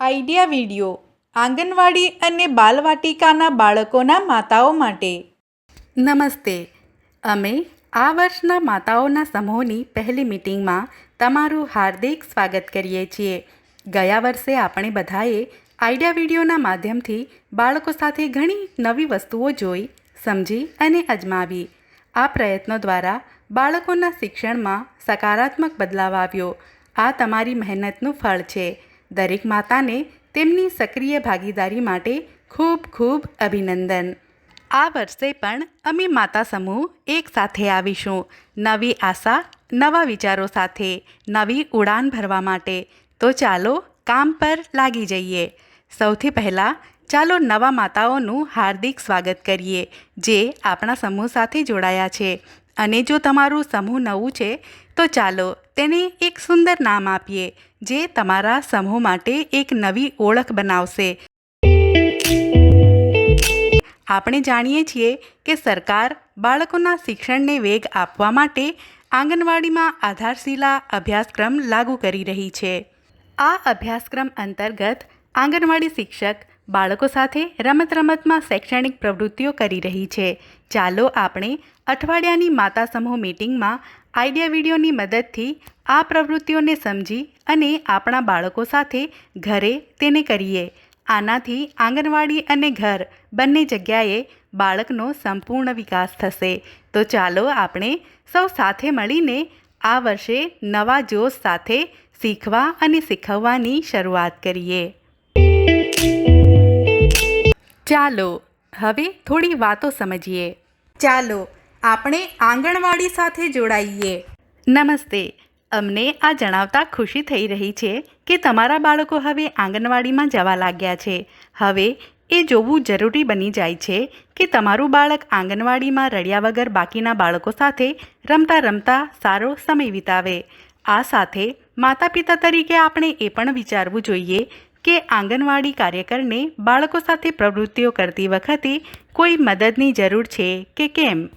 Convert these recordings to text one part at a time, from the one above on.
Idea video આંગણવાડી અને બાલવાટિકાના બાળકોના માતાઓ માટે. નમસ્તે. અમે આ વર્ષના માતાઓના સમૂહની પહેલી મિટિંગમાં તમારું હાર્દિક સ્વાગત કરીએ છીએ. ગયા વર્ષે આપણે બધાએ આઈડિયા વિડીયોના માધ્યમથી બાળકો સાથે ઘણી નવી વસ્તુઓ જોઈ, સમજી અને અજમાવી. આ પ્રયત્નો દ્વારા બાળકોના શિક્ષણમાં સકારાત્મક બદલાવ આવ્યો. આ તમારી મહેનતનું ફળ છે. દરેક માતાને તેમની સક્રિય ભાગીદારી માટે ખૂબ ખૂબ અભિનંદન. આ વર્ષે પણ અમે માતા સમૂહ એક સાથે આવીશું. નવી આશા, નવા વિચારો સાથે નવી ઉડાન ભરવા માટે. તો ચાલો કામ પર લાગી જઈએ. સૌથી પહેલાં ચાલો નવા માતાઓનું હાર્દિક સ્વાગત કરીએ, જે આપણા સમૂહ સાથે જોડાયા છે. અને જો તમારું સમૂહ નવું છે, તો ચાલો તેને એક સુંદર નામ આપીએ, જે તમારા સમૂહ માટે એક નવી ઓળખ બનાવશે. આપણે જાણીએ છીએ કે સરકાર બાળકોના શિક્ષણને વેગ આપવા માટે આંગણવાડીમાં આધારશીલા અભ્યાસક્રમ લાગુ કરી રહી છે. આ અભ્યાસક્રમ અંતર્ગત આંગણવાડી શિક્ષક બાળકો સાથે રમત રમતમાં શૈક્ષણિક પ્રવૃત્તિઓ કરી રહી છે. ચાલો આપણે અઠવાડિયાની માતા સમૂહ મિટિંગમાં આઈડિયા વિડીયોની મદદથી આ પ્રવૃત્તિઓને સમજી અને આપણા બાળકો સાથે ઘરે તેને કરીએ. આનાથી આંગણવાડી અને ઘર બંને જગ્યાએ બાળકનો સંપૂર્ણ વિકાસ થશે. તો ચાલો આપણે સૌ સાથે મળીને આ વર્ષે નવા જોશ સાથે શીખવા અને શીખવવાની શરૂઆત કરીએ. ચાલો હવે થોડી વાતો સમજીએ. ચાલો આપણે આંગણવાડી સાથે જોડાઈએ. નમસ્તે અમને આ જણાવતા ખુશી થઈ રહી છે કે તમારા બાળકો હવે આંગણવાડીમાં જવા લાગ્યા છે. હવે એ જોવું જરૂરી બની જાય છે કે તમારું બાળક આંગણવાડીમાં રડ્યા વગર બાકીના બાળકો સાથે રમતા રમતા સારો સમય વિતાવે. આ સાથે માતા પિતા તરીકે આપણે એ પણ વિચારવું જોઈએ કે આંગણવાડી કાર્યકરને બાળકો સાથે પ્રવૃત્તિઓ કરતી વખતે કોઈ મદદની જરૂર છે કે કેમ?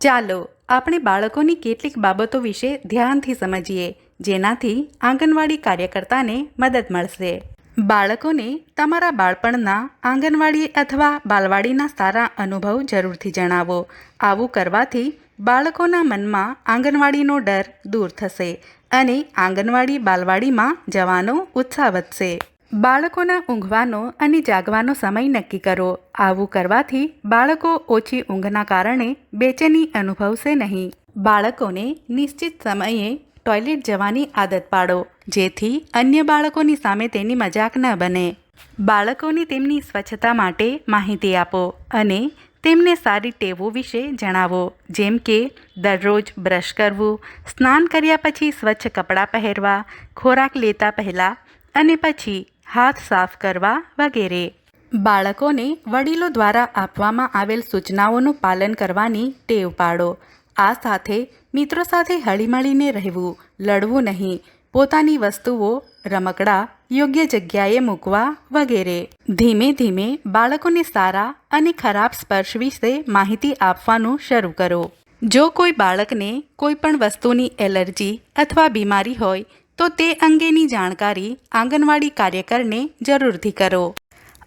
ચાલો, આપણે બાળકોની કેટલીક બાબતો વિશે ધ્યાનથી સમજીએ, જેનાથી આંગણવાડી કાર્યકર્તાને મદદ મળશે. બાળકોને તમારા બાળપણના આંગણવાડી અથવા બાલવાડીના સારા અનુભવ જરૂરથી જણાવો. આવું કરવાથી બાળકોના મનમાં આંગણવાડીનો ડર દૂર થશે અને આંગણવાડી બાલવાડીમાં જવાનો ઉત્સાહ વધશે. બાળકોના ઊંઘવાનો અને જાગવાનો સમય નક્કી કરો. આવું કરવાથી બાળકો ઓછી ઊંઘના કારણે બેચેની અનુભવશે નહીં. બાળકોને નિશ્ચિત સમયે ટોયલેટ જવાની આદત પાડો, જેથી અન્ય બાળકોની સામે તેની મજાક ન બને. બાળકોને તેમની સ્વચ્છતા માટે માહિતી આપો અને તેમને સારી ટેવો વિશે જણાવો, જેમ કે દરરોજ બ્રશ કરવું, સ્નાન કર્યા પછી સ્વચ્છ કપડાં પહેરવા, ખોરાક લેતા પહેલાં અને પછી હાથ સાફ કરવા વગેરે. બાળકોને વડીલો દ્વારા આપવામાં આવેલ સૂચનાઓનું પાલન કરવાની ટેવ પાડો. આ સાથે મિત્રો સાથે હળીમળીને રહેવું, લડવું નહીં. પોતાની વસ્તુઓ રમકડા, યોગ્ય જગ્યાએ મૂકવા વગેરે. ધીમે ધીમે બાળકોને સારા અને ખરાબ સ્પર્શ વિશે માહિતી આપવાનું શરૂ કરો. જો કોઈ બાળકને કોઈ પણ વસ્તુની એલર્જી અથવા બીમારી હોય તો તે અંગેની જાણકારી આંગણવાડી કાર્યકરને જરૂરથી કરો.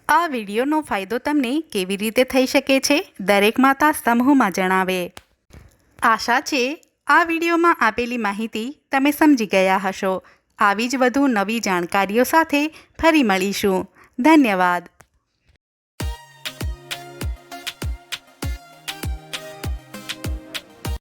આ વિડીયોનો ફાયદો તમને કેવી રીતે થઈ શકે છે, દરેક માતા સમૂહમાં જણાવે. આશા છે, આ વિડીયોમાં આપેલી માહિતી તમે સમજી ગયા હશો. આવી જ વધુ નવી જાણકારીઓ સાથે ફરી મળીશું. ધન્યવાદ.